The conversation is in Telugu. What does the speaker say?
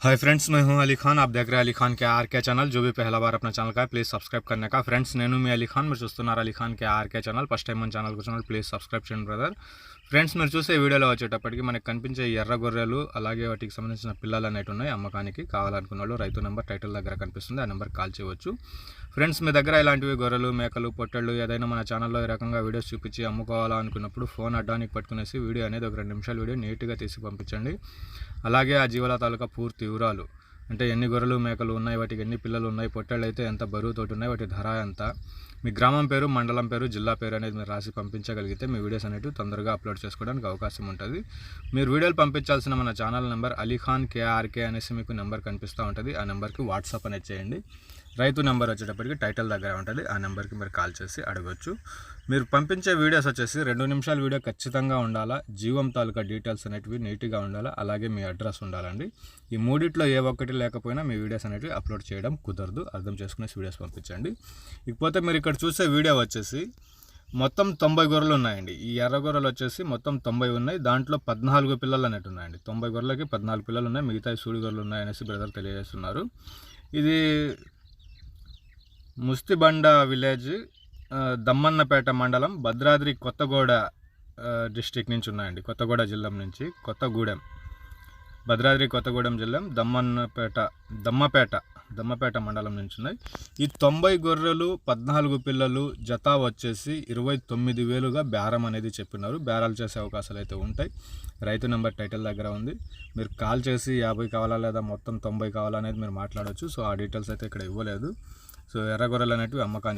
हाय फ्रेंड्स मैं हूं अली खान आप देख रहे हैं अली खान के आर के चैनल जो भी पहला बार अपना ఛానల్ का है ప్లీజ్ సబ్స్క్రైబ్ करने का ఫ్రెండ్స్ నేను మీ అలీ ఖాన్ మీరు చూస్తున్నారు Ali Khan K R K channel first time మన ఛానల్ కూర్చున్నారు ప్లీజ్ సబ్స్క్రైబ్ చేయండి బ్రదర్ ఫ్రెండ్స్ మీరు చూసే వీడియోలో వచ్చేటప్పటికి మనకి కనిపించే ఈ ఎర్ర గొర్రెలు అలాగే వాటికి సంబంధించిన పిల్లలు అనేవి ఉన్నాయి అమ్మకానికి కావాలనుకున్న వాళ్ళు రైతు నెంబర్ టైటిల్ దగ్గర కనిపిస్తుంది ఆ నెంబర్ కాల్ చేయవచ్చు ఫ్రెండ్స్ మీ దగ్గర ఇలాంటివి గొర్రెలు మేకలు పొట్టెళ్ళు ఏదైనా మన ఛానల్లో ఈ రకంగా వీడియోస్ చూపించి అమ్ముకోవాలనుకున్నప్పుడు ఫోన్ అడ్డానికి పట్టుకునేసి వీడియో అనేది ఒక రెండు నిమిషాల వీడియో నీట్గా తీసి పంపించండి అలాగే ఆ జీవాల తాలూకా పూర్తి వివరాలు. అంటే ఎన్ని గొర్రెలు మేకలు ఉన్నాయి వాటికి ఎన్ని పిల్లలు ఉన్నాయి పొట్టేళ్ళు అయితే ఎంత బరువుతోటి ఉన్నాయి వాటి ధర ఎంత? మీ గ్రామం పేరు మండలం పేరు జిల్లా పేరు అనేది మీరు రాసి పంపించగలిగితే మీ వీడియోస్ అనేవి తొందరగా అప్లోడ్ చేసుకోవడానికి అవకాశం ఉంటుంది. మీరు వీడియోలు పంపించాల్సిన మన ఛానల్ నెంబర్ అలీఖాన్ కేఆర్కే అనేసి మీకు నెంబర్ కనిపిస్తూ ఉంటుంది. ఆ నెంబర్కి వాట్సాప్ అనేది చేయండి. రైతు నెంబర్ వచ్చేటప్పటికి టైటిల్ దగ్గర ఉంటుంది. ఆ నెంబర్కి మీరు కాల్ చేసి అడగచ్చు. మీరు పంపించే వీడియోస్ వచ్చేసి రెండు నిమిషాల వీడియో ఖచ్చితంగా ఉండాలా జీవం తాలూకా డీటెయిల్స్ అనేటివి నీట్గా ఉండాలా అలాగే మీ అడ్రస్ ఉండాలండి. ఈ మూడిట్లో ఏ ఒక్కటి లేకపోయినా మీ వీడియోస్ అనేవి అప్లోడ్ చేయడం కుదరదు. అర్థం చేసుకునే వీడియోస్ పంపించండి. ఇకపోతే మీరు ఇక్కడ చూసే వీడియో వచ్చేసి మొత్తం తొంభై గొర్రెలు ఉన్నాయండి. ఈ ఎర్ర గొర్రెలు వచ్చేసి మొత్తం తొంభై ఉన్నాయి. దాంట్లో పద్నాలుగు పిల్లలు అనేవి ఉన్నాయండి. తొంభై గొర్రెలకి పద్నాలుగు పిల్లలు ఉన్నాయి. మిగతా సూడి గొర్రెలు ఉన్నాయనేసి బ్రదర్ తెలియజేస్తున్నారు. ఇది ముస్తిబండ విలేజ్ దమ్మన్నపేట మండలం భద్రాద్రి కొత్తగూడ డిస్టిక్ నుంచి ఉన్నాయండి. కొత్తగూడ జిల్లా నుంచి కొత్తగూడెం. భద్రాద్రి కొత్తగూడెం జిల్లా దమ్మన్నపేట దమ్మపేట దమ్మపేట మండలం నుంచి ఉన్నాయి ఈ తొంభై గొర్రెలు పద్నాలుగు పిల్లలు జత వచ్చేసి ఇరవై తొమ్మిది వేలుగా బేరం అనేది చెప్పినారు. బేరాలు చేసే అవకాశాలు అయితే ఉంటాయి. రైతు నెంబర్ టైటిల్ దగ్గర ఉంది. మీరు కాల్ చేసి యాభై కావాలా లేదా మొత్తం తొంభై కావాలా అనేది మీరు మాట్లాడవచ్చు సో ఆ డీటెయిల్స్ అయితే ఇక్కడ ఇవ్వలేదు. సో ఎర్ర గొర్రెలు అనేటివి అమ్మకానికి